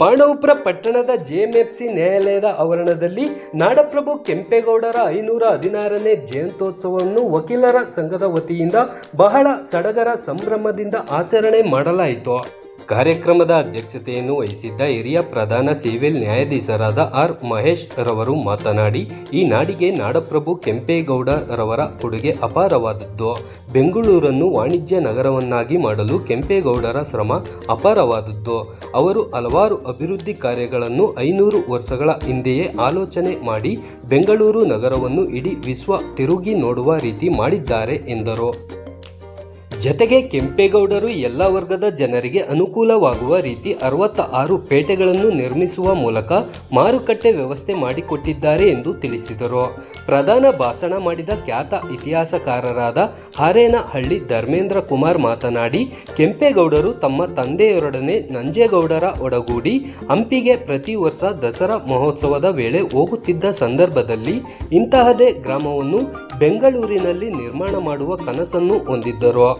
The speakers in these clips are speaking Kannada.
ಪಾಂಡವಪುರ ಪಟ್ಟಣದ ಜೆಎಂಎಫ್ಸಿ ನ್ಯಾಯಾಲಯದ ಆವರಣದಲ್ಲಿ ನಾಡಪ್ರಭು ಕೆಂಪೇಗೌಡರ ಐನೂರ ಹದಿನಾರನೇ ಜಯಂತ್ಯೋತ್ಸವವನ್ನು ವಕೀಲರ ಸಂಘದ ವತಿಯಿಂದ ಬಹಳ ಸಡಗರ ಸಂಭ್ರಮದಿಂದ ಆಚರಣೆ ಮಾಡಲಾಯಿತು. ಕಾರ್ಯಕ್ರಮದ ಅಧ್ಯಕ್ಷತೆಯನ್ನು ವಹಿಸಿದ್ದ ಹಿರಿಯ ಪ್ರಧಾನ ಸಿವಿಲ್ ನ್ಯಾಯಾಧೀಶರಾದ ಆರ್ ಮಹೇಶ್ ರವರು ಮಾತನಾಡಿ, ಈ ನಾಡಿಗೆ ನಾಡಪ್ರಭು ಕೆಂಪೇಗೌಡ ರವರ ಕೊಡುಗೆ ಅಪಾರವಾದದ್ದು. ಬೆಂಗಳೂರನ್ನು ವಾಣಿಜ್ಯ ನಗರವನ್ನಾಗಿ ಮಾಡಲು ಕೆಂಪೇಗೌಡರ ಶ್ರಮ ಅಪಾರವಾದದ್ದು. ಅವರು ಹಲವಾರು ಅಭಿವೃದ್ಧಿ ಕಾರ್ಯಗಳನ್ನು ಐನೂರು ವರ್ಷಗಳ ಹಿಂದೆಯೇ ಆಲೋಚನೆ ಮಾಡಿ ಬೆಂಗಳೂರು ನಗರವನ್ನು ಇಡೀ ವಿಶ್ವ ತಿರುಗಿ ನೋಡುವ ರೀತಿ ಮಾಡಿದ್ದಾರೆ ಎಂದರು. ಜತೆಗೆ ಕೆಂಪೇಗೌಡರು ಎಲ್ಲ ವರ್ಗದ ಜನರಿಗೆ ಅನುಕೂಲವಾಗುವ ರೀತಿ ಅರವತ್ತ ಆರು ಪೇಟೆಗಳನ್ನು ನಿರ್ಮಿಸುವ ಮೂಲಕ ಮಾರುಕಟ್ಟೆ ವ್ಯವಸ್ಥೆ ಮಾಡಿಕೊಟ್ಟಿದ್ದಾರೆ ಎಂದು ತಿಳಿಸಿದರು. ಪ್ರಧಾನ ಭಾಷಣ ಮಾಡಿದ ಖ್ಯಾತ ಇತಿಹಾಸಕಾರರಾದ ಹಾರೇನಹಳ್ಳಿ ಧರ್ಮೇಂದ್ರ ಕುಮಾರ್ ಮಾತನಾಡಿ, ಕೆಂಪೇಗೌಡರು ತಮ್ಮ ತಂದೆಯರೊಡನೆ ನಂಜೇಗೌಡರ ಒಡಗೂಡಿ ಹಂಪಿಗೆ ಪ್ರತಿ ವರ್ಷ ದಸರಾ ಮಹೋತ್ಸವದ ವೇಳೆ ಹೋಗುತ್ತಿದ್ದ ಸಂದರ್ಭದಲ್ಲಿ ಇಂತಹದೇ ಗ್ರಾಮವನ್ನು ಬೆಂಗಳೂರಿನಲ್ಲಿ ನಿರ್ಮಾಣ ಮಾಡುವ ಕನಸನ್ನು ಹೊಂದಿದ್ದರು.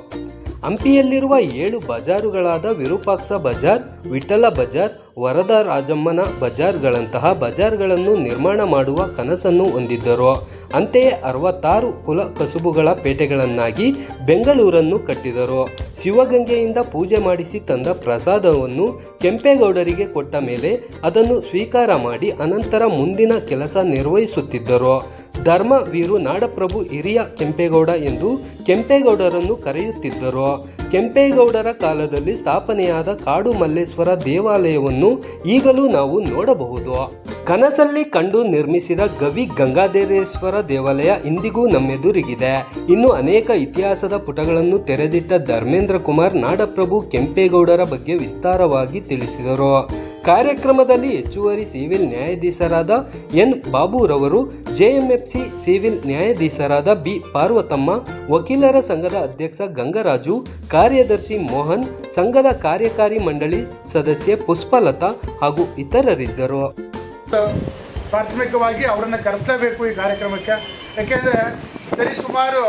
ಹಂಪಿಯಲ್ಲಿರುವ ಏಳು ಬಜಾರುಗಳಾದ ವಿರೂಪಾಕ್ಷ ಬಜಾರ್ ವಿಠಲ ಬಜಾರ್ ವರದ ರಾಜಮ್ಮನ ಬಜಾರ್ಗಳಂತಹ ಬಜಾರ್ಗಳನ್ನು ನಿರ್ಮಾಣ ಮಾಡುವ ಕನಸನ್ನು ಹೊಂದಿದ್ದರು. ಅಂತೆಯೇ ಅರವತ್ತಾರು ಕುಲ ಕಸುಬುಗಳ ಪೇಟೆಗಳನ್ನಾಗಿ ಬೆಂಗಳೂರನ್ನು ಕಟ್ಟಿದರು. ಶಿವಗಂಗೆಯಿಂದ ಪೂಜೆ ಮಾಡಿಸಿ ತಂದ ಪ್ರಸಾದವನ್ನು ಕೆಂಪೇಗೌಡರಿಗೆ ಕೊಟ್ಟ ಮೇಲೆ ಅದನ್ನು ಸ್ವೀಕಾರ ಮಾಡಿ ಅನಂತರ ಮುಂದಿನ ಕೆಲಸ ನಿರ್ವಹಿಸುತ್ತಿದ್ದರು. ಧರ್ಮವೀರು ನಾಡಪ್ರಭು ಹಿರಿಯ ಕೆಂಪೇಗೌಡ ಎಂದು ಕೆಂಪೇಗೌಡರನ್ನು ಕರೆಯುತ್ತಿದ್ದರು. ಕೆಂಪೇಗೌಡರ ಕಾಲದಲ್ಲಿ ಸ್ಥಾಪನೆಯಾದ ಕಾಡು ಮಲ್ಲೇಶ್ವರ ದೇವಾಲಯವನ್ನು ಈಗಲೂ ನಾವು ನೋಡಬಹುದು. ಕನಸಲ್ಲಿ ಕಂಡು ನಿರ್ಮಿಸಿದ ಗವಿ ಗಂಗಾಧರೇಶ್ವರ ದೇವಾಲಯ ಇಂದಿಗೂ ನಮ್ಮೆದುರಿಗಿದೆ. ಇನ್ನು ಅನೇಕ ಇತಿಹಾಸದ ಪುಟಗಳನ್ನು ತೆರೆದಿಟ್ಟ ಧರ್ಮೇಂದ್ರ ಕುಮಾರ್ ನಾಡಪ್ರಭು ಕೆಂಪೇಗೌಡರ ಬಗ್ಗೆ ವಿಸ್ತಾರವಾಗಿ ತಿಳಿಸಿದರು. ಕಾರ್ಯಕ್ರಮದಲ್ಲಿ ಹೆಚ್ಚುವರಿ ಸಿವಿಲ್ ನ್ಯಾಯಾಧೀಶರಾದ ಎನ್ ಬಾಬುರವರು, ಜೆಎಂಎಫ್ಸಿ ಸಿವಿಲ್ ನ್ಯಾಯಾಧೀಶರಾದ ಬಿ ಪಾರ್ವತಮ್ಮ, ವಕೀಲರ ಸಂಘದ ಅಧ್ಯಕ್ಷ ಗಂಗರಾಜು, ಕಾರ್ಯದರ್ಶಿ ಮೋಹನ್, ಸಂಘದ ಕಾರ್ಯಕಾರಿ ಮಂಡಳಿ ಸದಸ್ಯೆ ಪುಷ್ಪಲತಾ ಹಾಗೂ ಇತರರಿದ್ದರು. ಪ್ರಾಥಮಿಕವಾಗಿ ಅವರನ್ನು ಕರೆಸಲೇಬೇಕು ಈ ಕಾರ್ಯಕ್ರಮಕ್ಕೆ. ಯಾಕೆಂದರೆ ಸರಿ ಸುಮಾರು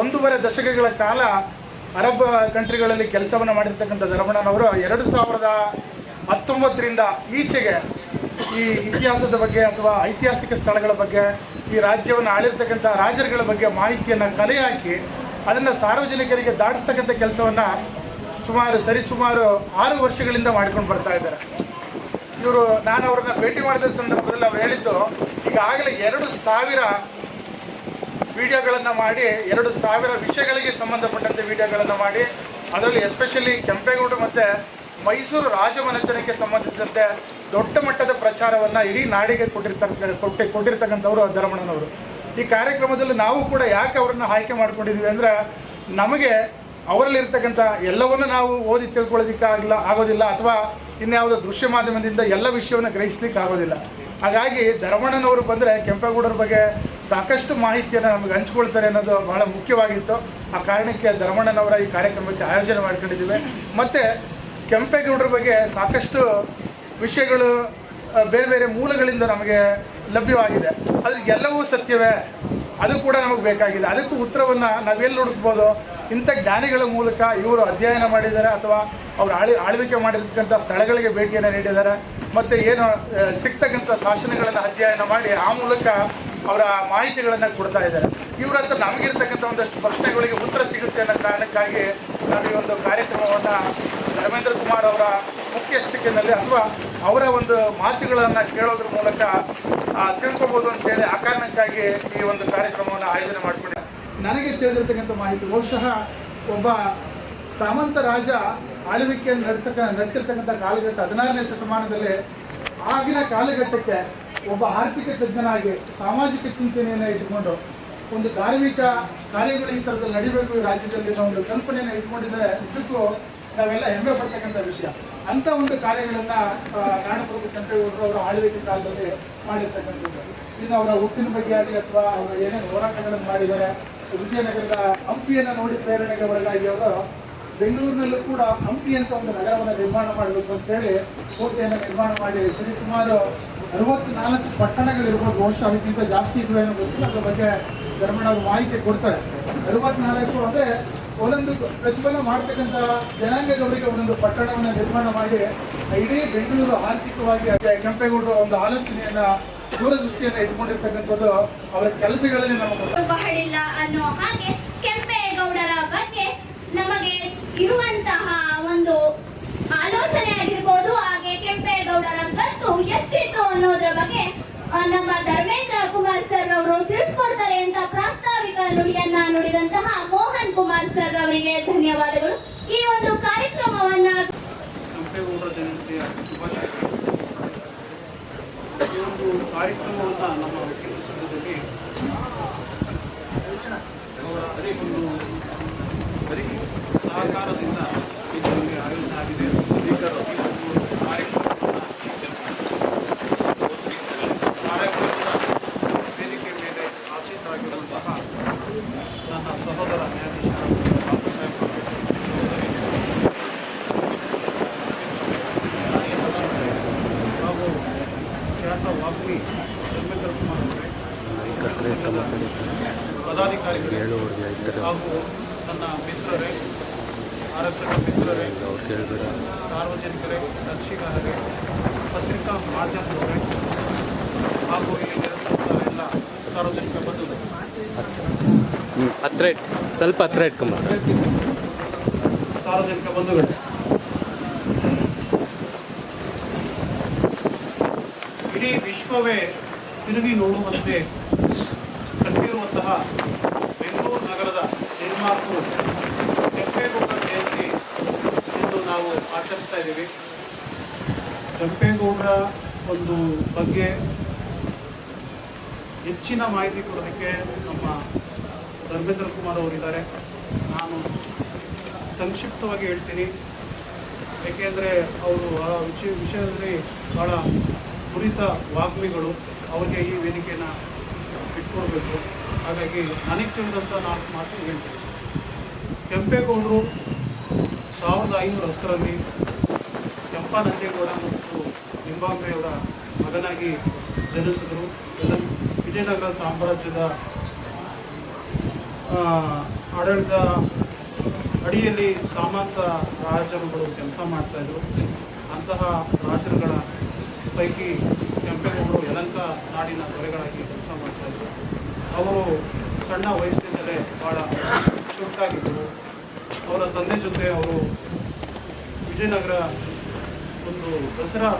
ಒಂದೂವರೆ ದಶಕಗಳ ಕಾಲ ಅರಬ್ ಕಂಟ್ರಿಗಳಲ್ಲಿ ಕೆಲಸವನ್ನು ಮಾಡಿರ್ತಕ್ಕಂಥ ಧರ್ಮಣ್ಣನವರು ಎರಡು ಸಾವಿರದ ಹತ್ತೊಂಬತ್ತರಿಂದ ಈಚೆಗೆ ಈ ಇತಿಹಾಸದ ಬಗ್ಗೆ ಅಥವಾ ಐತಿಹಾಸಿಕ ಸ್ಥಳಗಳ ಬಗ್ಗೆ, ಈ ರಾಜ್ಯವನ್ನು ಆಳಿರ್ತಕ್ಕಂಥ ರಾಜರುಗಳ ಬಗ್ಗೆ ಮಾಹಿತಿಯನ್ನು ಕಲೆ ಹಾಕಿ ಅದನ್ನು ಸಾರ್ವಜನಿಕರಿಗೆ ದಾಟಿಸ್ತಕ್ಕಂಥ ಕೆಲಸವನ್ನು ಸುಮಾರು ಸರಿಸುಮಾರು ಆರು ವರ್ಷಗಳಿಂದ ಮಾಡ್ಕೊಂಡು ಬರ್ತಾ ಇದ್ದಾರೆ. ಇವರು ನಾನು ಅವ್ರನ್ನ ಭೇಟಿ ಮಾಡಿದ ಸಂದರ್ಭದಲ್ಲಿ ಅವ್ರು ಹೇಳಿದ್ದು, ಈಗಾಗಲೇ ಎರಡು ಸಾವಿರ ವಿಡಿಯೋಗಳನ್ನು ಮಾಡಿ, ಎರಡು ಸಾವಿರ ವಿಷಯಗಳಿಗೆ ಸಂಬಂಧಪಟ್ಟಂತೆ ವಿಡಿಯೋಗಳನ್ನು ಮಾಡಿ, ಅದರಲ್ಲಿ ಎಸ್ಪೆಷಲಿ ಕೆಂಪೇಗೌಡ ಮತ್ತು ಮೈಸೂರು ರಾಜಮನೆತನಕ್ಕೆ ಸಂಬಂಧಿಸಿದಂತೆ ದೊಡ್ಡ ಮಟ್ಟದ ಪ್ರಚಾರವನ್ನು ಇಡೀ ನಾಡಿಗೆ ಕೊಟ್ಟಿರ್ತಕ್ಕ, ಕೊಟ್ಟಿ, ಕೊಟ್ಟಿರ್ತಕ್ಕಂಥವ್ರು ಧರ್ಮಣ್ಣನವರು. ಈ ಕಾರ್ಯಕ್ರಮದಲ್ಲಿ ನಾವು ಕೂಡ ಯಾಕೆ ಅವರನ್ನು ಆಯ್ಕೆ ಮಾಡ್ಕೊಂಡಿದ್ದೀವಿ ಅಂದರೆ ನಮಗೆ ಅವರಲ್ಲಿರ್ತಕ್ಕಂಥ ಎಲ್ಲವನ್ನು ನಾವು ಓದಿ ತಿಳ್ಕೊಳ್ಳೋದಕ್ಕೆ ಆಗಲ್ಲ ಆಗೋದಿಲ್ಲ ಅಥವಾ ಇನ್ಯಾವುದೋ ದೃಶ್ಯ ಮಾಧ್ಯಮದಿಂದ ಎಲ್ಲ ವಿಷಯವನ್ನು ಗ್ರಹಿಸ್ಲಿಕ್ಕೆ ಆಗೋದಿಲ್ಲ. ಹಾಗಾಗಿ ಧರ್ಮಣ್ಣನವರು ಬಂದರೆ ಕೆಂಪೇಗೌಡರ ಬಗ್ಗೆ ಸಾಕಷ್ಟು ಮಾಹಿತಿಯನ್ನು ನಮಗೆ ಹಂಚ್ಕೊಳ್ತಾರೆ ಅನ್ನೋದು ಬಹಳ ಮುಖ್ಯವಾಗಿತ್ತು. ಆ ಕಾರಣಕ್ಕೆ ಧರ್ಮಣ್ಣನವರ ಈ ಕಾರ್ಯಕ್ರಮಕ್ಕೆ ಆಯೋಜನೆ ಮಾಡ್ಕೊಂಡಿದ್ದೀವಿ. ಮತ್ತು ಕೆಂಪೇಗೌಡರ ಬಗ್ಗೆ ಸಾಕಷ್ಟು ವಿಷಯಗಳು ಬೇರೆ ಬೇರೆ ಮೂಲಗಳಿಂದ ನಮಗೆ ಲಭ್ಯವಾಗಿದೆ. ಆದರೆ ಎಲ್ಲವೂ ಸತ್ಯವೇ. ಅದು ಕೂಡ ನಮಗೆ ಬೇಕಾಗಿದೆ. ಅದಕ್ಕೂ ಉತ್ತರವನ್ನು ನಾವೆಲ್ಲಿ ಹುಡುಕ್ಬೋದು? ಇಂಥ ಜ್ಞಾನಿಗಳ ಮೂಲಕ ಇವರು ಅಧ್ಯಯನ ಮಾಡಿದ್ದಾರೆ ಅಥವಾ ಅವರು ಆಳಿ, ಆಳ್ವಿಕೆ ಮಾಡಿರ್ತಕ್ಕಂಥ ಸ್ಥಳಗಳಿಗೆ ಭೇಟಿಯನ್ನು ನೀಡಿದ್ದಾರೆ. ಮತ್ತು ಏನು ಸಿಗ್ತಕ್ಕಂಥ ಶಾಸನಗಳನ್ನು ಅಧ್ಯಯನ ಮಾಡಿ ಆ ಮೂಲಕ ಅವರ ಮಾಹಿತಿಗಳನ್ನು ಕೊಡ್ತಾ ಇದ್ದಾರೆ. ಇವರ ಹತ್ರ ನಮಗಿರ್ತಕ್ಕಂಥ ಒಂದಷ್ಟು ಪ್ರಶ್ನೆಗಳಿಗೆ ಉತ್ತರ ಸಿಗುತ್ತೆ ಅನ್ನೋ ಕಾರಣಕ್ಕಾಗಿ ನಾವು ಈ ಒಂದು ಕಾರ್ಯಕ್ರಮವನ್ನು ಧರ್ಮೇಂದ್ರ ಕುಮಾರ್ ಅವರ ಮುಖ್ಯಸ್ಥಿಕೆಯಲ್ಲಿ ಅಥವಾ ಅವರ ಒಂದು ಮಾತುಗಳನ್ನು ಕೇಳೋದ್ರ ಮೂಲಕ ತಿಳ್ಕೊಬೋದು ಅಂತೇಳಿ ಆ ಕಾರಣಕ್ಕಾಗಿ ಈ ಒಂದು ಕಾರ್ಯಕ್ರಮವನ್ನು ಆಯೋಜನೆ ಮಾಡಿಕೊಂಡೆ ನನಗೆ ತಿಳಿದಿರ್ತಕ್ಕಂಥ ಮಾಹಿತಿ, ಬಹುಶಃ ಒಬ್ಬ ಸಾಮಂತ ರಾಜ ಆಳ್ವಿಕೆಯನ್ನು ನಡೆಸಕ, ನಡೆಸಿರ್ತಕ್ಕಂಥ ಕಾಲಘಟ್ಟ, ಹದಿನಾರನೇ ಶತಮಾನದಲ್ಲಿ ಆಗಿನ ಕಾಲಘಟ್ಟಕ್ಕೆ ಒಬ್ಬ ಆರ್ಥಿಕ ತಜ್ಞನಾಗಿ, ಸಾಮಾಜಿಕ ಚಿಂತನೆಯನ್ನು ಇಟ್ಟುಕೊಂಡು ಒಂದು ಧಾರ್ಮಿಕ ಕಾರ್ಯಗಳು ಈ ಥರದಲ್ಲಿ ನಡಿಬೇಕು ಈ ರಾಜ್ಯದಲ್ಲಿ ಒಂದು ಕಲ್ಪನೆಯನ್ನು ಇಟ್ಕೊಂಡಿದ್ದರೆ ನಿಜಕ್ಕೂ ನಾವೆಲ್ಲ ಹೆಮ್ಮೆ ಪಡ್ತಕ್ಕಂಥ ವಿಷಯ. ಅಂಥ ಒಂದು ಕಾರ್ಯಗಳನ್ನು ನಾಡಪ್ರಭು ಕೆಂಪೇಗೌಡರು ಅವರ ಆಳ್ವಿಕೆ ಕಾಲದಲ್ಲಿ ಮಾಡಿರ್ತಕ್ಕಂಥದ್ದು. ಇನ್ನು ಅವರ ಹುಟ್ಟಿನ ಬಗ್ಗೆ ಆಗಲಿ ಅಥವಾ ಅವರು ಏನೇನು ಹೋರಾಟಗಳನ್ನು ಮಾಡಿದ್ದಾರೆ, ವಿಜಯನಗರದ ಹಂಪಿಯನ್ನು ನೋಡಿ ಪ್ರೇರಣೆಗೆ ಒಳಗಾಗಿ ಅವರು ಬೆಂಗಳೂರಿನಲ್ಲೂ ಕೂಡ ಹಂಪಿ ಅಂತ ಒಂದು ನಗರವನ್ನು ನಿರ್ಮಾಣ ಮಾಡಬೇಕು ಅಂತೇಳಿ ಕೋಟೆಯನ್ನು ನಿರ್ಮಾಣ ಮಾಡಿ ಸರಿ ಸುಮಾರು ಅರವತ್ನಾಲ್ಕು ಪಟ್ಟಣಗಳಿರ್ಬೋದು, ಬಹುಶಃ ಅದಕ್ಕಿಂತ ಜಾಸ್ತಿ ಇದ್ವೇನೋ ಗೊತ್ತಿಲ್ಲ. ಅದ್ರ ಬಗ್ಗೆ ಧರ್ಮಣ್ಣ ಮಾಹಿತಿ ಕೊಡ್ತಾರೆ. ಅರವತ್ನಾಲ್ಕು ಅಂದರೆ ಒಂದೊಂದು ಪ್ರತಿಫಲ ಮಾಡ್ತಕ್ಕಂಥ ಜನಾಂಗದವರಿಗೆ ಒಂದೊಂದು ಪಟ್ಟಣವನ್ನು ನಿರ್ಮಾಣ ಮಾಡಿ, ಇಡೀ ಬೆಂಗಳೂರು ಆರ್ಥಿಕವಾಗಿ ಅದೇ ಕೆಂಪೇಗೌಡರು ಒಂದು ಆಲೋಚನೆಯನ್ನ, ದೂರದೃಷ್ಟಿಯನ್ನ ಇಟ್ಕೊಂಡಿರ್ತಕ್ಕಂಥದ್ದು ಅವರ ಕೆಲಸಗಳಲ್ಲಿ ನಮಗೆ. ಬಹಳಿಲ್ಲ ಅನ್ನೋ ಹಾಗೆ ಕೆಂಪೇಗೌಡರ ಬಗ್ಗೆ ನಮಗೆ ಇರುವಂತಹ ಒಂದು ಆಲೋಚನೆ ಆಗಿರ್ಬೋದು ಹಾಗೆ ಕೆಂಪೇಗೌಡರ ಗತ್ತು ಎಷ್ಟಿತ್ತು ಅನ್ನೋದ್ರ ಬಗ್ಗೆ ನಮ್ಮ ಧರ್ಮೇಂದ್ರ ಕುಮಾರ್ ಸರ್ ಅವರು ತಿಳಿಸ್ಕೊಡ್ತಾರೆ ಅಂತ ಪ್ರಾಸ್ತಾವಿಕ ನುಡಿಯನ್ನ ನುಡಿದಂತಹ ಮೋಹನ್ ಕುಮಾರ್ ಸರ್ ಅವರಿಗೆ ಧನ್ಯವಾದಗಳು. ಈ ಒಂದು ಕಾರ್ಯಕ್ರಮವನ್ನ ಈ ಒಂದು ಕಾರ್ಯಕ್ರಮವನ್ನು ನಮ್ಮ ಸಹಕಾರದಿಂದ ಇದರಲ್ಲಿ ಆಯೋಜನೆ ಆಗಿದೆ ಈ ಒಂದು ಕಾರ್ಯಕ್ರಮವನ್ನು ಕಾರ್ಯಕ್ರಮದ ವೇದಿಕೆ ಮೇಲೆ ಆಸೀನರಾಗಿರುವಂತಹ ನನ್ನ ಸಹೋದರ ನ್ಯಾಯಾಧೀಶ ಬಾಬು ಸಾಹೇಬ್ ಹಾಗೂ ಖ್ಯಾತ ವಾಗ್ಮಿ ಧರ್ಮೇಂದ್ರ ಕುಮಾರ್ ಅವರೇ ಪದಾಧಿಕಾರಿಗಳೇ ಹಾಗೂ ನನ್ನ ಮಿತ್ರರೇ ಆರಕ್ಷಕ ಮಿತ್ರರೇ ಸಾರ್ವಜನಿಕರೇ ರಕ್ಷಿಗಾರರೇ ಪತ್ರಿಕಾ ಮಾಧ್ಯಮದವರೇ ಹಾಗೂ ಇಲ್ಲಿ ನೆರೆದಿರುವಂತಹ ಎಲ್ಲ ಹತ್ರ ಇಟ್ ಸ್ವಲ್ಪ ಹತ್ರ ಇಟ್ಕೊಂಬ ಸಾರ್ವಜನಿಕ ಇಡೀ ವಿಶ್ವವೇ ತಿರುಗಿ ನೋಡುವಂತೆ ಕಟ್ಟಿರುವಂತಹ ಬೆಂಗಳೂರು ನಗರದ ನಿರ್ಮಾತು ಕೆಂಪೇಗೌಡ ಜಯಂತಿ ಎಂದು ನಾವು ಆಚರಿಸ್ತಾ ಇದ್ದೀವಿ. ಕೆಂಪೇಗೌಡರ ಒಂದು ಬಗ್ಗೆ ಹೆಚ್ಚಿನ ಮಾಹಿತಿ ಕೊಡೋದಕ್ಕೆ ನಮ್ಮ ಧರ್ಮೇಂದ್ರ ಕುಮಾರ್ ಅವರಿದ್ದಾರೆ. ನಾನು ಸಂಕ್ಷಿಪ್ತವಾಗಿ ಹೇಳ್ತೀನಿ. ಏಕೆಂದರೆ ಅವರು ಆ ವಿಷಯ ವಿಷಯದಲ್ಲಿ ಭಾಳ ನುರಿತ ವಾಗ್ಮಿಗಳು. ಅವರಿಗೆ ಈ ವೇದಿಕೆಯನ್ನು ಇಟ್ಕೊಳ್ಬೇಕು ಹಾಗಾಗಿ ನನಗೆ ತಿಳಿದಂಥ ನಾಲ್ಕು ಮಾತು ಹೇಳ್ತೀನಿ. ಕೆಂಪೇಗೌಡರು ಸಾವಿರದ ಐನೂರ ಹತ್ತರಲ್ಲಿ ಕೆಂಪಾನಂಜೇಗೌಡ ಮತ್ತು ನಿಂಬಾಂಬೆಯವರ ಮಗನಾಗಿ ಜನಿಸಿದರು. ಎಲ್ಲ ವಿಜಯನಗರ ಸಾಮ್ರಾಜ್ಯದ ಆಡಳಿತ ಅಡಿಯಲ್ಲಿ ಸಾಮಂತ ರಾಜರುಗಳು ಕೆಲಸ ಮಾಡ್ತಾಯಿದ್ರು ಅಂತಹ ರಾಜರುಗಳ ಪೈಕಿ ಕೆಂಪೇಗೌಡರು ಯಲಂಕ ನಾಡಿನ ದೊರೆಗಳಾಗಿ ಕೆಲಸ ಮಾಡ್ತಾಯಿದ್ರು ಅವರು ಸಣ್ಣ ವಯಸ್ಸಿನಿಂದಲೇ ಭಾಳ ಚುರುಕಾಗಿದ್ದರು ಅವರ ತಂದೆ ಜೊತೆ ಅವರು ವಿಜಯನಗರ ಒಂದು ದಸರಾ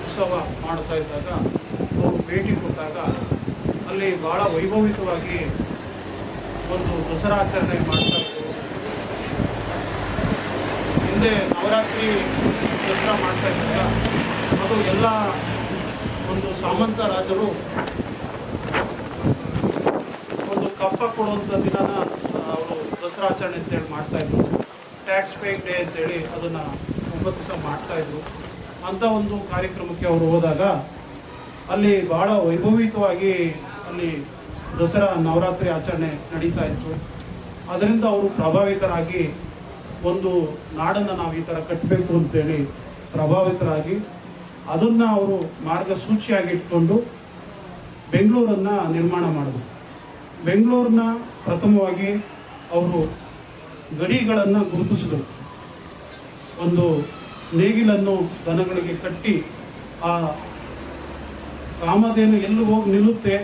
ಉತ್ಸವ ಮಾಡ್ತಾ ಇದ್ದಾಗ, ಅವರು ಭೇಟಿ ಕೊಟ್ಟಾಗ ಅಲ್ಲಿ ಬಹಳ ವೈಭವಿಕವಾಗಿ ಒಂದು ದಸರಾ ಆಚರಣೆ ಮಾಡ್ತಾ ಹಿಂದೆ ನವರಾತ್ರಿ ದಸರಾ ಮಾಡ್ತಾ ಇದ್ದಾಗ ಅದು ಎಲ್ಲ ಒಂದು ಸಾಮಂತ ರಾಜರು ಒಂದು ಕಪ್ಪ ಕೊಡುವಂಥ ದಿನನ ಅವರು ದಸರಾ ಆಚರಣೆ ಅಂತೇಳಿ ಮಾಡ್ತಾ ಇದ್ರು. ಟ್ಯಾಕ್ಸ್ ಪೇ ಡೇ ಅಂತೇಳಿ ಅದನ್ನು ಒಂಬತ್ತು ದಿವಸ ಮಾಡ್ತಾ ಇದ್ರು. ಅಂಥ ಒಂದು ಕಾರ್ಯಕ್ರಮಕ್ಕೆ ಅವರು ಹೋದಾಗ ಅಲ್ಲಿ ಬಹಳ ವೈಭವಿತವಾಗಿ ಅಲ್ಲಿ ದಸರಾ ನವರಾತ್ರಿ ಆಚರಣೆ ನಡೀತಾ ಇತ್ತು. ಅದರಿಂದ ಅವರು ಪ್ರಭಾವಿತರಾಗಿ ಒಂದು ನಾಡನ್ನು ನಾವು ಈ ಥರ ಕಟ್ಟಬೇಕು ಅಂತೇಳಿ ಪ್ರಭಾವಿತರಾಗಿ ಅದನ್ನು ಅವರು ಮಾರ್ಗಸೂಚಿಯಾಗಿ ಇಟ್ಕೊಂಡು ಬೆಂಗಳೂರನ್ನು ನಿರ್ಮಾಣ ಮಾಡಿದ್ರು. ಬೆಂಗಳೂರನ್ನ ಪ್ರಥಮವಾಗಿ ಅವರು ಗಡಿಗಳನ್ನು ಗುರುತಿಸಿದರು. ಒಂದು ನೇಗಿಲನ್ನು ದನಗಳಿಗೆ ಕಟ್ಟಿ ಆ ಕಾಮಧೇನು ಎಲ್ಲಿ ಹೋಗಿ ನಿಲ್ಲುತ್ತೆ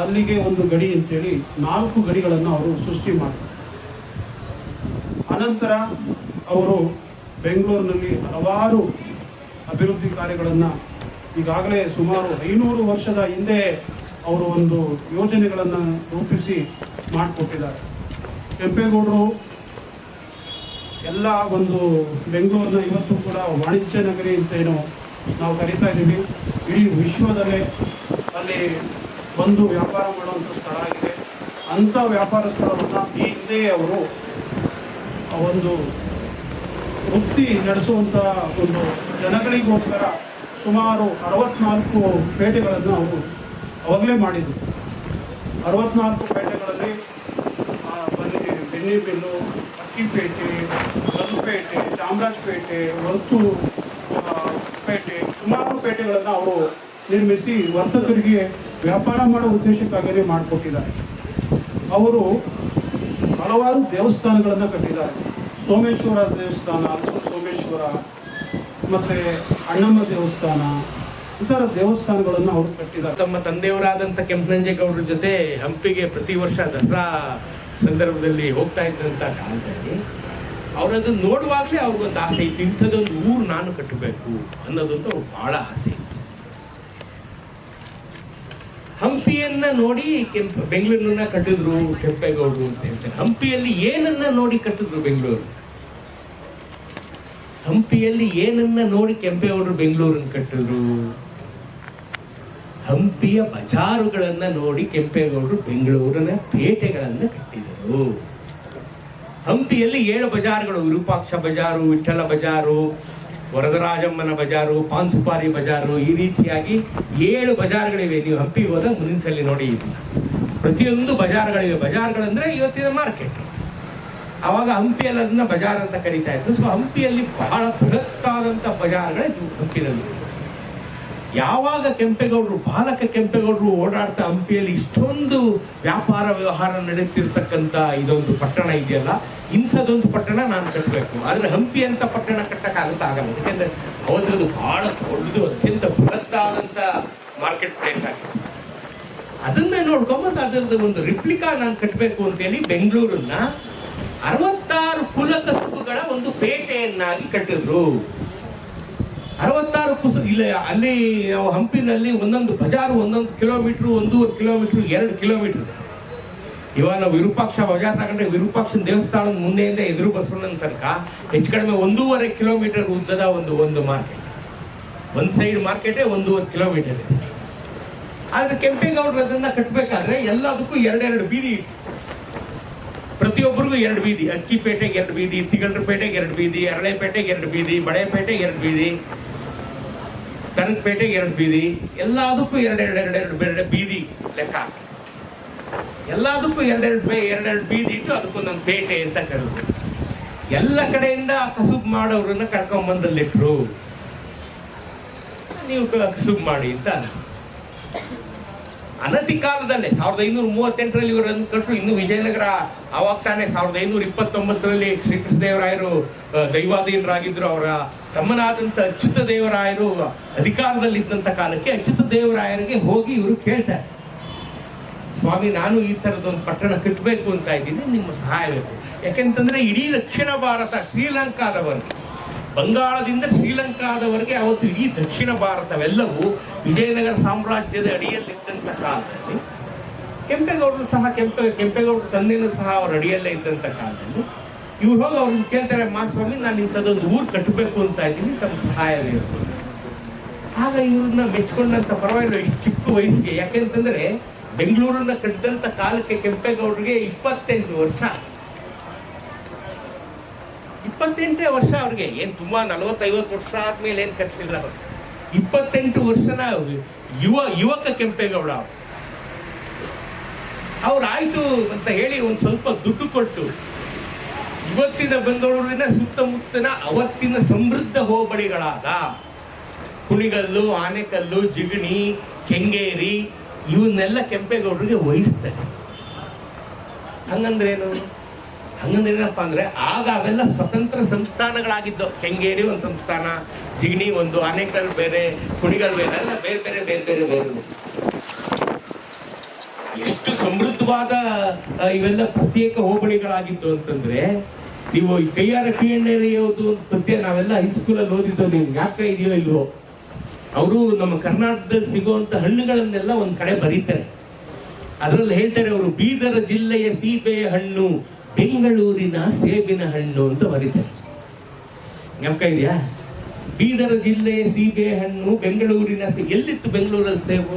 ಅಲ್ಲಿಗೆ ಒಂದು ಗಡಿ ಅಂತೇಳಿ ನಾಲ್ಕು ಗಡಿಗಳನ್ನು ಅವರು ಸೃಷ್ಟಿ ಮಾಡ್ತಾರೆ ಅನಂತರ ಅವರು ಬೆಂಗಳೂರಿನಲ್ಲಿ ಹಲವಾರು ಅಭಿವೃದ್ಧಿ ಕಾರ್ಯಗಳನ್ನು ಈಗಾಗಲೇ ಸುಮಾರು ಐನೂರು ವರ್ಷದ ಹಿಂದೆ ಅವರು ಒಂದು ಯೋಜನೆಗಳನ್ನು ರೂಪಿಸಿ ಮಾಡಿಕೊಟ್ಟಿದ್ದಾರೆ. ಕೆಂಪೇಗೌಡರು ಎಲ್ಲ ಒಂದು ಬೆಂಗಳೂರಿನ ಇವತ್ತು ಕೂಡ ವಾಣಿಜ್ಯ ನಗರಿ ಅಂತ ಏನು ನಾವು ಕರಿತಾ ಇದ್ದೀವಿ. ಇಡೀ ವಿಶ್ವದಲ್ಲೇ ಅಲ್ಲಿ ಬಂದು ವ್ಯಾಪಾರ ಮಾಡುವಂಥ ಸ್ಥಳ ಆಗಿದೆ. ಅಂಥ ವ್ಯಾಪಾರ ಸ್ಥಳವನ್ನು ಈ ಹಿಂದೆ ಅವರು ಒಂದು ವೃತ್ತಿ ನಡೆಸುವಂಥ ಒಂದು ಜನಗಳಿಗೋಸ್ಕರ ಸುಮಾರು ಅರವತ್ನಾಲ್ಕು ಪೇಟೆಗಳನ್ನು ಅವರು ಅವಾಗಲೇ ಮಾಡಿದರು. ಅರವತ್ನಾಲ್ಕು ಪೇಟೆಗಳಲ್ಲಿ ಬನ್ನಿ ಬೆನ್ನಿಬಿಲ್ಲು ಅಕ್ಕಿಪೇಟೆ ಕಲ್ಲುಪೇಟೆ ಚಾಮರಾಜಪೇಟೆ ಆ, ಪೇಟೆ ಸುಮಾರು ಪೇಟೆಗಳನ್ನು ಅವರು ನಿರ್ಮಿಸಿ ವರ್ತಕರಿಗೆ ವ್ಯಾಪಾರ ಮಾಡೋ ಉದ್ದೇಶಕ್ಕಾಗಲಿ ಮಾಡಿಕೊಟ್ಟಿದ್ದಾರೆ. ಅವರು ಹಲವಾರು ದೇವಸ್ಥಾನಗಳನ್ನು ಕಟ್ಟಿದ್ದಾರೆ. ಸೋಮೇಶ್ವರ ದೇವಸ್ಥಾನ ಸೋಮೇಶ್ವರ, ಮತ್ತೆ ಅಣ್ಣಮ್ಮ ದೇವಸ್ಥಾನ, ಇತರ ದೇವಸ್ಥಾನಗಳನ್ನು ಅವರು ಕಟ್ಟಿದ್ದಾರೆ. ತಮ್ಮ ತಂದೆಯವರಾದಂಥ ಕೆಂಪನಂಜೇಗೌಡರ ಜೊತೆ ಹಂಪಿಗೆ ಪ್ರತಿ ವರ್ಷ ದಸರಾ ಸಂದರ್ಭದಲ್ಲಿ ಹೋಗ್ತಾ ಇದ್ದಂಥ ಕಾಲದಲ್ಲಿ ಅವರನ್ನು ನೋಡುವಾಗಲೇ ಅವ್ರಿಗೊಂದು ಆಸೆ ಇತ್ತು, ಇಂಥದ್ದೊಂದು ಊರು ನಾನು ಕಟ್ಟಬೇಕು ಅನ್ನೋದೊಂದು ಅವ್ರಿಗೆ ಭಾಳ ಆಸೆ ಹಂಪಿಯನ್ನ ನೋಡಿ ಕೆಂಪ ಬೆಂಗಳೂರನ್ನ ಕಟ್ಟಿದ್ರು ಕೆಂಪೇಗೌಡರು ಅಂತ ಹೇಳ್ತಾರೆ. ಹಂಪಿಯಲ್ಲಿ ಏನನ್ನ ನೋಡಿ ಕಟ್ಟಿದ್ರು ಬೆಂಗಳೂರು? ಹಂಪಿಯಲ್ಲಿ ಏನನ್ನ ನೋಡಿ ಕೆಂಪೇಗೌಡರು ಬೆಂಗಳೂರನ್ನ ಕಟ್ಟಿದ್ರು? ಹಂಪಿಯ ಬಜಾರುಗಳನ್ನ ನೋಡಿ ಕೆಂಪೇಗೌಡರು ಬೆಂಗಳೂರಿನ ಪೇಟೆಗಳನ್ನ ಕಟ್ಟಿದರು. ಹಂಪಿಯಲ್ಲಿ ಏಳು ಬಜಾರ್ಗಳು, ವಿರೂಪಾಕ್ಷ ಬಜಾರು, ವಿಠಲ ಬಜಾರು ವರದರಾಜಮ್ಮನ ಬಜಾರು, ಪಾನ್ಸುಪಾರಿ ಬಜಾರು ಈ ರೀತಿಯಾಗಿ ಏಳು ಬಜಾರ್ಗಳಿವೆ. ನೀವು ಹಂಪಿಗೆ ಹೋದಾಗ ಮುಂದಿನ ಸಲ ನೋಡಿ ಪ್ರತಿಯೊಂದು ಬಜಾರ್ಗಳಿವೆ. ಬಜಾರ್ಗಳಂದ್ರೆ ಇವತ್ತಿನ ಮಾರ್ಕೆಟ್ ಅವಾಗ ಹಂಪಿಯಲ್ಲಿ ಅದನ್ನ ಬಜಾರ್ ಅಂತ ಕರೀತಾ ಇದ್ರು. ಸೊ ಹಂಪಿಯಲ್ಲಿ ಬಹಳ ಬೃಹತ್ತಾದಂಥ ಬಜಾರ್ಗಳೇ ಹಂಪಿನಲ್ಲಿ. ಯಾವಾಗ ಕೆಂಪೇಗೌಡರು, ಬಾಲಕ ಕೆಂಪೇಗೌಡರು ಓಡಾಡ್ತಾ ಹಂಪಿಯಲ್ಲಿ ಇಷ್ಟೊಂದು ವ್ಯಾಪಾರ ವ್ಯವಹಾರ ನಡೆಯುತ್ತಿರ್ತಕ್ಕಂಥ ಇದೊಂದು ಪಟ್ಟಣ ಇದೆಯಲ್ಲ ಇಂಥದ್ದೊಂದು ಪಟ್ಟಣ ನಾನು ಕಟ್ಟಬೇಕು. ಆದರೆ ಹಂಪಿ ಅಂತ ಪಟ್ಟಣ ಕಟ್ಟಕ್ಕಾಗುತ್ತಾ ಆಗಲ್ಲ. ಯಾಕೆಂದ್ರೆ ಅವತ್ತದು ಬಹಳ ದೊಡ್ಡದು, ಅತ್ಯಂತ ಬೃಹತ್ತಾದಂಥ ಮಾರ್ಕೆಟ್ ಪ್ಲೇಸ್ ಆಗಿದೆ. ಅದನ್ನ ನೋಡ್ಕೊಂಬಂದು ಅದರದ್ದು ಒಂದು ರಿಪ್ಲಿಕಾ ನಾನು ಕಟ್ಟಬೇಕು ಅಂತೇಳಿ ಬೆಂಗಳೂರನ್ನ ಅರವತ್ತಾರು ಕುಲಕಸುಬುಗಳ ಒಂದು ಪೇಟೆಯನ್ನಾಗಿ ಕಟ್ಟಿದ್ರು. ಅರವತ್ತಾರು ಕುಸ, ಇಲ್ಲ, ಅಲ್ಲಿ ಹಂಪಿನಲ್ಲಿ ಒಂದೊಂದು ಬಜಾರು ಒಂದೊಂದು ಕಿಲೋಮೀಟ್ರು, ಒಂದೂವರೆ ಕಿಲೋಮೀಟ್ರು, ಎರಡು ಕಿಲೋಮೀಟರ್ ಇವಾಗ ವಿರೂಪಾಕ್ಷ ವಜಾ ತಗೊಂಡ್ರೆ ವಿರೂಪಾಕ್ಷನ ದೇವಸ್ಥಾನದ ಮುಂದೆಯಿಂದ ಎದುರು ಬಸವಣ್ಣನ ತನಕ ಹೆಚ್ಚು ಕಡಿಮೆ ಒಂದೂವರೆ ಕಿಲೋಮೀಟರ್ ಉದ್ದದ ಒಂದು ಒಂದು ಮಾರ್ಕೆಟ್ ಒಂದು ಸೈಡ್ ಮಾರ್ಕೆಟೇ ಒಂದೂವರೆ ಕಿಲೋಮೀಟರ್ ಇದೆ. ಆದ್ರೆ ಕೆಂಪೇಗೌಡರು ಅದನ್ನ ಕಟ್ಟಬೇಕಾದ್ರೆ ಎಲ್ಲದಕ್ಕೂ ಎರಡೆರಡು ಬೀದಿ ಇತ್ತು. ಪ್ರತಿಯೊಬ್ಬರಿಗೂ ಎರಡು ಬೀದಿ. ಅಕ್ಕಿಪೇಟೆಗೆ ಎರಡು ಬೀದಿ ತಿಗಳರಪೇಟೆಗೆ ಎರಡು ಬೀದಿ ಅರಳೆಪೇಟೆಗೆ ಎರಡು ಬೀದಿ ಬಳೆಪೇಟೆಗೆ ಎರಡು ಬೀದಿ ತನಕಪೇಟೆಗೆ ಎರಡು ಬೀದಿ, ಎಲ್ಲದಕ್ಕೂ ಎರಡೆರಡು ಎರಡೆರಡು ಬೀದಿ ಲೆಕ್ಕ. ಎಲ್ಲದಕ್ಕೂ ಎರಡೆರಡು ಪೇ ಎರಡೆರಡು ಬೀದಿ ಇಟ್ಟು ಅದಕ್ಕೊಂದೊಂದು ಪೇಟೆ ಅಂತ ಕರೆದ್ರು. ಎಲ್ಲ ಕಡೆಯಿಂದ ಕಸುಬು ಮಾಡೋರನ್ನ ಕರ್ಕೊಂಬಂದಲ್ಲಿಟ್ರು. ನೀವು ಕಸುಬ್ ಮಾಡಿ ಅಂತ. ಅನತಿ ಕಾಲದಲ್ಲೇ ಸಾವಿರದ ಐನೂರ ಮೂವತ್ತೆಂಟರಲ್ಲಿ ಇವರನ್ನು ಕಟ್ಟರು ಇನ್ನು ವಿಜಯನಗರ ಆವಾಗ ತಾನೇ ಸಾವಿರದ ಐನೂರ ಇಪ್ಪತ್ತೊಂಬತ್ತರಲ್ಲಿ ಶ್ರೀಕೃಷ್ಣದೇವರಾಯರು ದೈವಾಧೀನರಾಗಿದ್ದರು ಅವರ ತಮ್ಮನಾದಂಥ ಅಚ್ಯುತ ದೇವರಾಯರು ಅಧಿಕಾರದಲ್ಲಿದ್ದಂಥ ಕಾಲಕ್ಕೆ ಅಚ್ಯುತ ದೇವರಾಯರಿಗೆ ಹೋಗಿ ಇವರು ಕೇಳ್ತಾರೆ. ಸ್ವಾಮಿ, ನಾನು ಈ ಥರದೊಂದು ಪಟ್ಟಣ ಕಟ್ಟಬೇಕು ಅಂತ ಇದ್ದೀನಿ, ನಿಮ್ಮ ಸಹಾಯ ಬೇಕು. ಯಾಕೆಂತಂದ್ರೆ ಇಡೀ ದಕ್ಷಿಣ ಭಾರತ ಶ್ರೀಲಂಕಾದವರೆಗೆ ಬಂಗಾಳದಿಂದ ಶ್ರೀಲಂಕಾದವರೆಗೆ ಅವತ್ತು ಈ ದಕ್ಷಿಣ ಭಾರತವೆಲ್ಲವೂ ವಿಜಯನಗರ ಸಾಮ್ರಾಜ್ಯದ ಅಡಿಯಲ್ಲಿದ್ದಂಥ ಕಾಲದಲ್ಲಿ, ಕೆಂಪೇಗೌಡರು ಸಹ, ಕೆಂಪೆ, ಕೆಂಪೇಗೌಡರ ತಂದೆನೂ ಸಹ ಅವರ ಅಡಿಯಲ್ಲೇ ಇದ್ದಂಥ ಕಾಲದಲ್ಲಿ. ಇವ್ರು ಹೋಗಿ ಅವ್ರನ್ನ ಕೇಳ್ತಾರೆ ಮಾಸ್ವಾಮಿ ನಾನು ಇಂಥದ್ದೊಂದು ಊರು ಕಟ್ಟಬೇಕು ಅಂತ ಇದ್ದೀನಿ, ತಮ್ಮ ಸಹಾಯ ಬೇಕು. ಆಗ ಇವ್ರನ್ನ ಮೆಚ್ಕೊಂಡಂಥ ಪರವಾಗಿಲ್ಲ, ಇಷ್ಟು ಚಿಕ್ಕ ವಯಸ್ಸಿಗೆ. ಯಾಕೆಂತಂದ್ರೆ ಬೆಂಗಳೂರನ್ನ ಕಟ್ಟಿದಂತ ಕಾಲಕ್ಕೆ ಕೆಂಪೇಗೌಡರಿಗೆ ಇಪ್ಪತ್ತೆಂಟು ವರ್ಷ. ಇಪ್ಪತ್ತೆಂಟೇ ವರ್ಷ ಅವ್ರಿಗೆ. ಏನು ತುಂಬಾ ನಲವತ್ತೈವತ್ತು ವರ್ಷ ಆದ್ಮೇಲೆ ಏನು ಕಟ್ಟಲಿಲ್ಲ ಅವರು. ಇಪ್ಪತ್ತೆಂಟು ವರ್ಷನ ಯುವ, ಯುವಕ ಕೆಂಪೇಗೌಡ ಅವರು. ಅವ್ರು ಆಯ್ತು ಅಂತ ಹೇಳಿ ಒಂದು ಸ್ವಲ್ಪ ದುಡ್ಡು ಕೊಟ್ಟು ಇವತ್ತಿನ ಬೆಂಗಳೂರಿನ ಸುತ್ತಮುತ್ತಿನ ಅವತ್ತಿನ ಸಮೃದ್ಧ ಹೋಬಳಿಗಳಾದ ಕುಣಿಗಲ್ಲು, ಆನೆಕಲ್ಲು, ಜಿಗಣಿ, ಕೆಂಗೇರಿ ಇವನ್ನೆಲ್ಲ ಕೆಂಪೇಗೌಡರಿಗೆ ವಹಿಸ್ತಾರೆ ಹಂಗಂದ್ರೇನು? ಹಂಗಂದ್ರೆ ಏನಪ್ಪ ಅಂದ್ರೆ ಆಗ ಅವೆಲ್ಲ ಸ್ವತಂತ್ರ ಸಂಸ್ಥಾನಗಳಾಗಿದ್ದು ಕೆಂಗೇರಿ ಒಂದು ಸಂಸ್ಥಾನ, ಜಿಗಣಿ ಒಂದು, ಆನೆಕಲ್ ಬೇರೆ, ಕುಣಿಗಲ್ ಬೇರೆ, ಎಲ್ಲ ಬೇರೆ ಬೇರೆ ಬೇರೆ ಬೇರೆ ಬೇರೆ ಎಷ್ಟು ಸಮೃದ್ಧವಾದ ಇವೆಲ್ಲ ಪ್ರತ್ಯೇಕ ಹೋಬಳಿಗಳಾಗಿದ್ದು ಅಂತಂದ್ರೆ, ನೀವು ಕೈಯಾರ ಪಿ ಎನ್ ಎ ಪದ್ಯ ನಾವೆಲ್ಲ ಹೈಸ್ಕೂಲಲ್ಲಿ ಓದಿದ್ದು ನೀವು ಯಾಕೆ ಇದೆಯೋ ಇಲ್ವೋ? ಅವರು ನಮ್ಮ ಕರ್ನಾಟಕದಲ್ಲಿ ಸಿಗುವಂತ ಹಣ್ಣುಗಳನ್ನೆಲ್ಲ ಒಂದು ಕಡೆ ಬರೀತಾರೆ. ಅದರಲ್ಲಿ ಹೇಳ್ತಾರೆ ಅವರು, ಬೀದರ ಜಿಲ್ಲೆಯ ಸೀಬೆಯ ಹಣ್ಣು, ಬೆಂಗಳೂರಿನ ಸೇಬಿನ ಹಣ್ಣು ಅಂತ ಬರೀತಾರೆ. ಜ್ಞಾಪಕ ಇದೆಯಾ? ಬೀದರ ಜಿಲ್ಲೆಯ ಸೀಬೆ ಹಣ್ಣು, ಬೆಂಗಳೂರಿನ ಎಲ್ಲಿತ್ತು ಬೆಂಗಳೂರಲ್ಲಿ ಸೇಬು?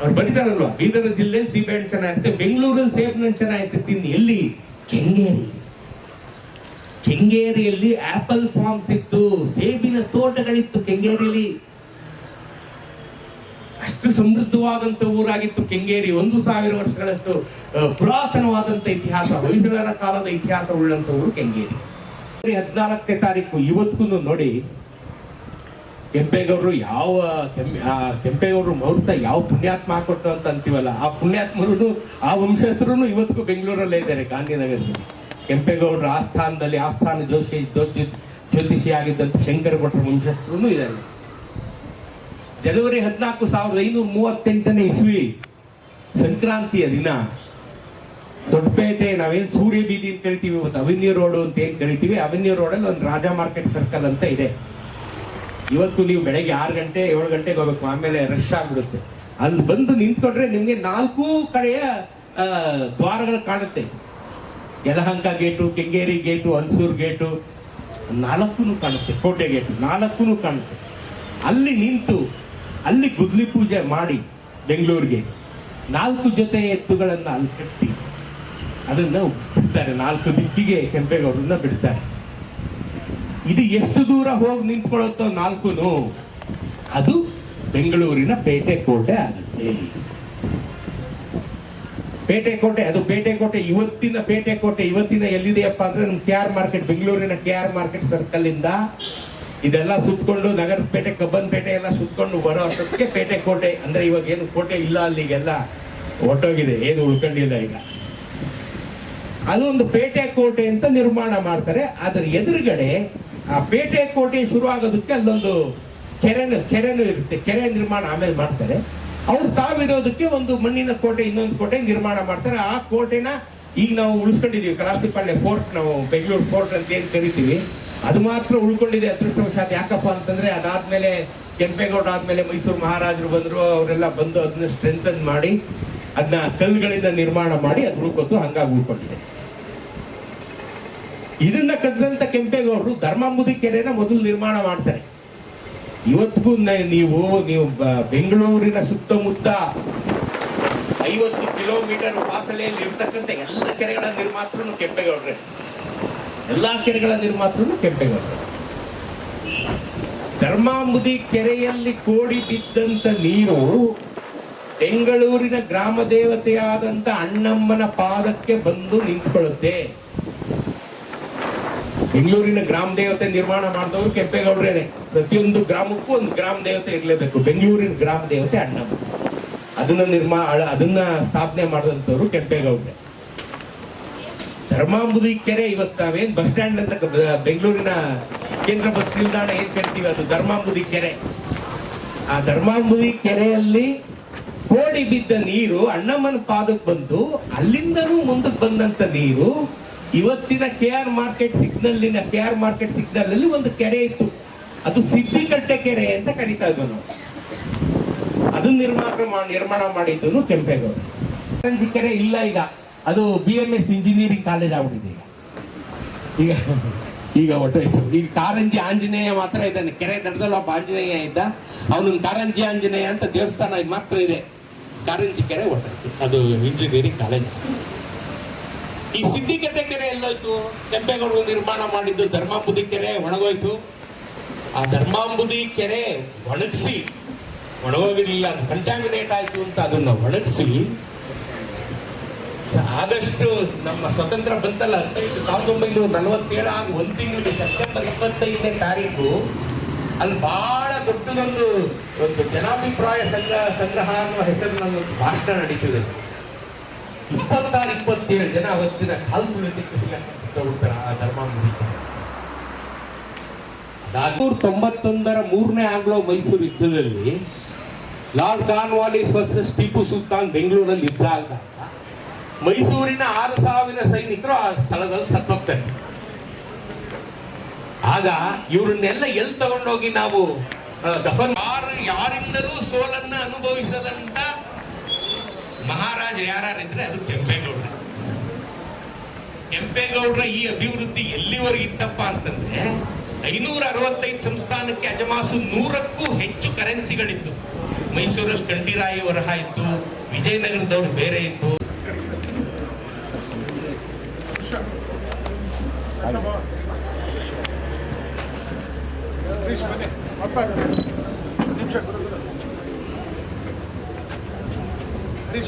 ಅವ್ರು ಬರೀತಾರಲ್ವಾ? ಬೀದರ ಜಿಲ್ಲೆ ಸೀಬೆ ಹಣ್ಣು ಚೆನ್ನಾಗಿರುತ್ತೆ, ಬೆಂಗಳೂರಲ್ಲಿ ಸೇಬಿನ ಹಣ್ಣು ಚೆನ್ನಾಗಿರುತ್ತೆ ಎಲ್ಲಿ? ಕೆಂಗೇರಿ. ಕೆಂಗೇರಿಯಲ್ಲಿ ಆಪಲ್ ಫಾರ್ಮ್ಸ್ ಇತ್ತು ಸೇಬಿನ ತೋಟಗಳಿತ್ತು ಕೆಂಗೇರಿಯಲ್ಲಿ ಅಷ್ಟು ಸಮೃದ್ಧವಾದಂತ ಊರಾಗಿತ್ತು ಕೆಂಗೇರಿ. ಒಂದು ಸಾವಿರ ವರ್ಷಗಳಷ್ಟು ಪುರಾತನವಾದಂತ ಇತಿಹಾಸ, ಹೊಯ್ಸಳರ ಕಾಲದ ಇತಿಹಾಸ ಉಳ್ಳಂತ ಊರು ಕೆಂಗೇರಿ ಹದಿನಾಲ್ಕನೇ ತಾರೀಕು, ಇವತ್ತಿಗೂ ನೋಡಿ, ಕೆಂಪೇಗೌಡರು ಯಾವ ಕೆಂಪೇಗೌಡರು ಮುಹೂರ್ತ ಯಾವ ಪುಣ್ಯಾತ್ಮ ಹಾಕೊಟ್ಟು ಅಂತ ಅಂತೀವಲ್ಲ, ಆ ಪುಣ್ಯಾತ್ಮರು, ಆ ವಂಶಸ್ಥರು ಇವತ್ತಿಗೂ ಬೆಂಗಳೂರಲ್ಲೇ ಇದ್ದಾರೆ, ಗಾಂಧಿನಗರದಲ್ಲಿ. ಕೆಂಪೇಗೌಡರ ಆಸ್ಥಾನದಲ್ಲಿ ಆಸ್ಥಾನ ಜೋಶಿ ಜ್ಯೋತಿ ಜ್ಯೋತಿಷಿ ಆಗಿದ್ದಂಥ ಶಂಕರ ಭಟ್ರ ವಂಶಸ್ಥರು ಇದ್ದಾರೆ. ಜನವರಿ ಹದಿನಾಲ್ಕು ಸಾವಿರದ ಐನೂರ ಮೂವತ್ತೆಂಟನೇ ಇಸ್ವಿ ಸಂಕ್ರಾಂತಿಯ ದಿನ. ದೊಡ್ಡಪೇಟೆ ನಾವೇನು ಸೂರ್ಯ ಬೀದಿ ಅಂತ ಕರಿತೀವಿ ಇವತ್ತು ಅವೆನ್ಯೂ ರೋಡು ಅಂತ ಏನು ಕರಿತೀವಿ, ಅವೆನ್ಯೂ ರೋಡಲ್ಲಿ ಒಂದು ರಾಜ ಮಾರ್ಕೆಟ್ ಸರ್ಕಲ್ ಅಂತ ಇದೆ. ಇವತ್ತು ನೀವು ಬೆಳಗ್ಗೆ ಆರು ಗಂಟೆ, ಏಳು ಗಂಟೆಗೆ ಹೋಗ್ಬೇಕು, ಆಮೇಲೆ ರಶ್ ಆಗ್ಬಿಡುತ್ತೆ. ಅಲ್ಲಿ ಬಂದು ನಿಂತ್ಕೊಂಡ್ರೆ ನಿಮಗೆ ನಾಲ್ಕು ಕಡೆಯ ದ್ವಾರಗಳು ಕಾಣುತ್ತೆ. Yelahanka gate, Kengeri gate Halsuru gate ನಾಲ್ಕು ಕಾಣುತ್ತೆ, ಕೋಟೆ ಗೇಟು ನಾಲ್ಕು ಕಾಣುತ್ತೆ. ಅಲ್ಲಿ ನಿಂತು, ಅಲ್ಲಿ ಗುದ್ಲಿ ಪೂಜೆ ಮಾಡಿ ಬೆಂಗಳೂರಿಗೆ, ನಾಲ್ಕು ಜೊತೆ ಎತ್ತುಗಳನ್ನು ಅಲ್ಲಿ ಕಟ್ಟಿ, ಅದನ್ನ ಬಿಡ್ತಾರೆ. ನಾಲ್ಕು ದಿಕ್ಕಿಗೆ ಕೆಂಪೇಗೌಡರನ್ನ ಬಿಡ್ತಾರೆ. ಇದು ಎಷ್ಟು ದೂರ ಹೋಗಿ ನಿಂತ್ಕೊಳ್ಳುತ್ತೋ ನಾಲ್ಕು ಅದು ಬೆಂಗಳೂರಿನ ಪೇಟೆ ಕೋಟೆ ಆಗುತ್ತೆ. ಪೇಟೆ ಕೋಟೆ, ಅದು ಪೇಟೆ ಕೋಟೆ, ಇವತ್ತಿನ ಪೇಟೆ ಕೋಟೆ, ಇವತ್ತಿನ ಎಲ್ಲಿದೆಯಪ್ಪ ಅಂದ್ರೆ ನಮ್ಮ ಕೆ ಆರ್ ಮಾರ್ಕೆಟ್, ಬೆಂಗಳೂರಿನ ಕೆ ಆರ್ ಮಾರ್ಕೆಟ್ ಸರ್ಕಲ್ ಇಂದ. ಇದೆಲ್ಲ ಸುತ್ಕೊಂಡು ನಗರ ಪೇಟೆ, ಕಬ್ಬನ್ ಪೇಟೆ ಎಲ್ಲ ಸುತ್ಕೊಂಡು ಬರೋ ಪೇಟೆ ಕೋಟೆ. ಅಂದ್ರೆ ಇವಾಗ ಏನು ಕೋಟೆ ಇಲ್ಲ ಅಲ್ಲಿಗೆಲ್ಲ. ಹೊಟ್ಟೋಗಿದೆ ಏನು ಉಳ್ಕೊಂಡಿಲ್ಲ ಈಗ. ಅದು ಒಂದು ಪೇಟೆ ಕೋಟೆ ಅಂತ ನಿರ್ಮಾಣ ಮಾಡ್ತಾರೆ. ಅದರ ಎದುರುಗಡೆ ಆ ಪೇಟೆ ಕೋಟೆ ಶುರು ಆಗೋದಕ್ಕೆ ಅಲ್ಲೊಂದು ಕೆರೆನು ಕೆರೆನು ಇರುತ್ತೆ. ಕೆರೆ ನಿರ್ಮಾಣ ಆಮೇಲೆ ಮಾಡ್ತಾರೆ. ಅವ್ರು ತಾವಿರೋದಕ್ಕೆ ಒಂದು ಮಣ್ಣಿನ ಕೋಟೆ, ಇನ್ನೊಂದು ಕೋಟೆ ನಿರ್ಮಾಣ ಮಾಡ್ತಾರೆ. ಆ ಕೋಟೆನ ಈಗ ನಾವು ಉಳಿಸ್ಕೊಂಡಿದೀವಿ. ಕಲಾಸಿಪಾಳ್ಯ ಫೋರ್ಟ್ ನಾವು ಬೆಂಗಳೂರು ಫೋರ್ಟ್ ಅಂತ ಏನ್ ಕರಿತೀವಿ. ಅದು ಮಾತ್ರ ಉಳ್ಕೊಂಡಿದೆ ಅದೃಷ್ಟವಶಾತ್. ಯಾಕಪ್ಪ ಅಂತಂದ್ರೆ ಅದಾದ್ಮೇಲೆ ಕೆಂಪೇಗೌಡ ಆದ್ಮೇಲೆ ಮೈಸೂರು ಮಹಾರಾಜರು ಬಂದ್ರು. ಅವರೆಲ್ಲ ಬಂದು ಅದನ್ನ ಸ್ಟ್ರೆಂಥನ್ ಮಾಡಿ ಅದನ್ನ ಕಲ್ಲುಗಳಿಂದ ನಿರ್ಮಾಣ ಮಾಡಿ ಅದು ಉಳ್ಕೊತು ಹಂಗಾಗಿ ಉಳ್ಕೊಂಡಿದೆ. ಇದನ್ನ ಕದ್ದಂತ ಕೆಂಪೇಗೌಡರು ಧರ್ಮಾಂಬುದಿ ಕೆರೆನ ಮೊದಲು ನಿರ್ಮಾಣ ಮಾಡ್ತಾರೆ. ಇವತ್ತಿಗೂ ನೀವು ನೀವು ಬೆಂಗಳೂರಿನ ಸುತ್ತಮುತ್ತ ಐವತ್ತು ಕಿಲೋಮೀಟರ್ ಫಾಸಲೆಯಲ್ಲಿ ಇರ್ತಕ್ಕಂಥ ಎಲ್ಲ ಕೆರೆಗಳ ನಿರ್ಮಾತೃ ಕೆಂಪೇಗೌಡ್ರೆ. ಎಲ್ಲಾ ಕೆರೆಗಳ ನಿರ್ಮಾತೃ ಕೆಂಪೇಗೌಡ್ರೆ. ಧರ್ಮಾಂಬುದಿ ಕೆರೆಯಲ್ಲಿ ಕೋಡಿ ಬಿದ್ದಂತ ನೀರು ಬೆಂಗಳೂರಿನ ಗ್ರಾಮ ದೇವತೆಯಾದಂತ ಅಣ್ಣಮ್ಮನ ಪಾದಕ್ಕೆ ಬಂದು ನಿಂತ್ಕೊಳ್ಳುತ್ತೆ. ಬೆಂಗಳೂರಿನ ಗ್ರಾಮ ದೇವತೆ ನಿರ್ಮಾಣ ಮಾಡಿದವರು ಕೆಂಪೇಗೌಡರೇನೆ. ಪ್ರತಿಯೊಂದು ಗ್ರಾಮಕ್ಕೂ ಒಂದು ಗ್ರಾಮ ದೇವತೆ ಇರಲೇಬೇಕು. ಬೆಂಗಳೂರಿನ ಗ್ರಾಮ ದೇವತೆ ಅಣ್ಣಮ್ಮ. ಅದನ್ನ ನಿರ್ಮಾ ಅದನ್ನ ಸ್ಥಾಪನೆ ಮಾಡಿದಂಥವ್ರು ಕೆಂಪೇಗೌಡ್ರೆ. ಧರ್ಮಾಂಬುದಿ ಕೆರೆ ಇವತ್ತು ನಾವೇನ್ ಬಸ್ ಸ್ಟ್ಯಾಂಡ್ ಅಂತ ಬೆಂಗಳೂರಿನ ಕೇಂದ್ರ ಬಸ್ ನಿಲ್ದಾಣ ಏನ್ ಕರಿತೀವಿ ಅದು? ಧರ್ಮಾಂಬುದಿ ಕೆರೆ. ಆ ಧರ್ಮಾಂಬುದಿ ಕೆರೆಯಲ್ಲಿ ಕೋಡಿ ಬಿದ್ದ ನೀರು ಅಣ್ಣಮ್ಮನ ಪಾದಕ್ಕೆ ಬಂದು ಅಲ್ಲಿಂದನೂ ಮುಂದಕ್ಕೆ ಬಂದಂತ ನೀರು ಇವತ್ತಿನ ಕೆ ಆರ್ ಮಾರ್ಕೆಟ್ ಸಿಗ್ನಲ್ಲಿನ ಕೆ ಆರ್ ಮಾರ್ಕೆಟ್ ಸಿಗ್ನಲ್ ಅಲ್ಲಿ ಒಂದು ಕೆರೆ ಇತ್ತು. ಅದು ಸಿದ್ದಿಕಟ್ಟೆ ಕೆರೆ ಅಂತ ಕರಿತಾ ಇದ್ವು ನಾವು ಅದನ್ನ ನಿರ್ಮಾಣ ನಿರ್ಮಾಣ ಮಾಡಿದ್ದು ಕೆಂಪೇಗೌಡ. ಕಾರಂಜಿ ಕೆರೆ ಇಲ್ಲ ಈಗ. ಅದು B M S engineering college ಆಗ್ಬಿಟ್ಟಿದೆ ಈಗ. ಈಗ ಈಗ ಹೊಟ್ಟೋಯ್ತು ಈಗ ಕಾರಂಜಿ ಆಂಜನೇಯ ಮಾತ್ರ ಇದ್ದಾನೆ. ಕೆರೆ ದಡದಲ್ಲಿ ಒಬ್ಬ ಆಂಜನೇಯ ಇದ್ದ. ಅವನೊಂದು ಕಾರಂಜಿ ಆಂಜನೇಯ ಅಂತ ದೇವಸ್ಥಾನ ಮಾತ್ರ ಇದೆ. ಕಾರಂಜಿ ಕೆರೆ ಹೊಟ್ಟೋಯ್ತು ಅದು ಇಂಜಿನಿಯರಿಂಗ್ ಕಾಲೇಜ್ ಈ ಸಿದ್ದಿಕಟ್ಟೆ ಕೆರೆ ಎಲ್ಲೋಯ್ತು. ಕೆಂಪೇಗೌಡರು ನಿರ್ಮಾಣ ಮಾಡಿದ್ದು ಧರ್ಮಾಪುದಿ ಕೆರೆ ಒಣಗೋಯ್ತು. ಆ ಧರ್ಮಾಂಬುದಿ ಕೆರೆ ಒಣಗಿಸಿ ಒಣಗೋದಿರಲಿಲ್ಲ ಅದು ಕಂಟಾಮಿನೇಟ್ ಆಯಿತು ಅಂತ ಅದನ್ನ ಒಣಗಿಸಿ ಆದಷ್ಟು ನಮ್ಮ ಸ್ವತಂತ್ರ ಬಂತಲ್ಲ ಹದಿನೈದು ಸಾವಿರದ ಒಂಬೈನೂರ ನಲವತ್ತೇಳು ಆಗ ಒಂದು ತಿಂಗಳಿಗೆ ಸೆಪ್ಟೆಂಬರ್ ಇಪ್ಪತ್ತೈದನೇ ತಾರೀಕು, ಅಲ್ಲಿ ಬಹಳ ದೊಡ್ಡದೊಂದು ಒಂದು ಜನಾಭಿಪ್ರಾಯ ಸಂಗ್ರಹ ಸಂಗ್ರಹ ಅನ್ನುವ ಹೆಸರಿನಲ್ಲಿ ಒಂದು ಭಾಷಣ ನಡೀತಿದೆ. ಇಪ್ಪತ್ತಾರು, ಇಪ್ಪತ್ತೇಳು ಜನ ಅವತ್ತಿನ ಕಾಲ್ಕುಲೇಟಕ್ಕೆ ಸಿಗ್ತಾರೆ ಆ ಧರ್ಮಾಂಬುದಿ ನಾನ್ನೂರ ತೊಂಬತ್ತೊಂದರ ಮೂರನೇ ಆಂಗ್ಲೋ ಮೈಸೂರು ಯುದ್ಧದಲ್ಲಿ Lord Cornwallis versus Tippu Sultan ಬೆಂಗಳೂರಲ್ಲಿ ಯುದ್ಧ ಆದಾಗ ಮೈಸೂರಿನ ಆರು ಸಾವಿರ ಸೈನಿಕರು ಆ ಸ್ಥಳದಲ್ಲಿ ಸತ್ತೋಗ್ತಾರೆ. ಆಗ ಇವ್ರನ್ನೆಲ್ಲ ಎಲ್ಲಿ ತಗೊಂಡೋಗಿ ನಾವು ದಫನ್ ಯಾರು ಯಾರಿಂದಲೂ ಸೋಲನ್ನ ಅನುಭವಿಸದಂತ ಮಹಾರಾಜ ಯಾರಿದ್ರೆ ಅದು ಕೆಂಪೇಗೌಡ ಕೆಂಪೇಗೌಡರ ಈ ಅಭಿವೃದ್ಧಿ ಎಲ್ಲಿವರೆಗೆ ಇತ್ತಪ್ಪ ಅಂತಂದ್ರೆ ಐನೂರ ಅರವತ್ತೈದು ಸಂಸ್ಥಾನಕ್ಕೆ ಅಜಮಾಸು ನೂರಕ್ಕೂ ಹೆಚ್ಚು ಕರೆನ್ಸಿಗಳಿತ್ತು. ಮೈಸೂರಲ್ಲಿ ಕಂಠೀರಾಯಿ ವರಹ ಇತ್ತು, ವಿಜಯನಗರದವ್ರು ಬೇರೆ ಇತ್ತು.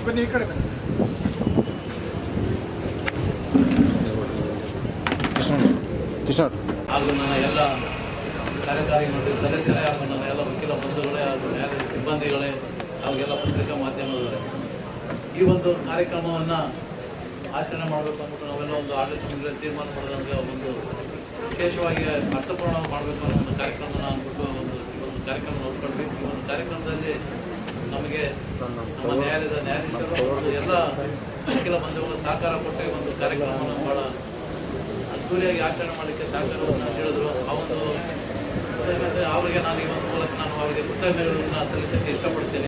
ಬನ್ನಿ, ಈ ಕಡೆ ಬನ್ನಿ. ಹಾಗೂ ನನ್ನ ಎಲ್ಲ ಕಾರ್ಯಕಾರಿ ಸದಸ್ಯರೇ ಹಾಗೂ ನನ್ನ ಎಲ್ಲ ವಕೀಲ ಬಂಧುಗಳೇ ಹಾಗೂ ನ್ಯಾಯಾಲಯದ ಸಿಬ್ಬಂದಿಗಳೇ ಹಾಗೆಲ್ಲ ಪತ್ರಿಕಾ ಮಾಧ್ಯಮಗಳೇ ಈ ಒಂದು ಕಾರ್ಯಕ್ರಮವನ್ನು ಆಚರಣೆ ಮಾಡಬೇಕು ಅಂದ್ಬಿಟ್ಟು ನಾವೆಲ್ಲ ಒಂದು ಆಡಳಿತ ತೀರ್ಮಾನ ಮಾಡಿದಂಗೆ ಒಂದು ವಿಶೇಷವಾಗಿ ಅರ್ಥಪೂರ್ಣ ಮಾಡಬೇಕು ಅನ್ನೋ ಒಂದು ಕಾರ್ಯಕ್ರಮನ ಅಂದ್ಬಿಟ್ಟು ಒಂದು ಒಂದು ಕಾರ್ಯಕ್ರಮ ನೋಡ್ಕೊಂಡ್ವಿ. ಈ ಒಂದು ಕಾರ್ಯಕ್ರಮದಲ್ಲಿ ನಮಗೆ ನಮ್ಮ ನ್ಯಾಯಾಲಯದ ನ್ಯಾಯಾಧೀಶರು ಎಲ್ಲ ವಕೀಲ ಬಂಧುಗಳು ಸಹಕಾರ ಕೊಟ್ಟು ಒಂದು ಕಾರ್ಯಕ್ರಮವನ್ನು ಭಾಳ ಅದ್ದೂರಿಯಾಗಿ ಆಚರಣೆ ಮಾಡಲಿಕ್ಕೆ ಸಹಕಾರವನ್ನು ಹೇಳಿದ್ರು. ಆ ಒಂದು ಅವರಿಗೆ ನಾನು ಈ ಒಂದು ಮೂಲಕ ನಾನು ಅವರಿಗೆ ಕೃತಜ್ಞತೆಗಳನ್ನು ಸಲ್ಲಿಸಲಿಕ್ಕೆ ಇಷ್ಟಪಡ್ತೇನೆ.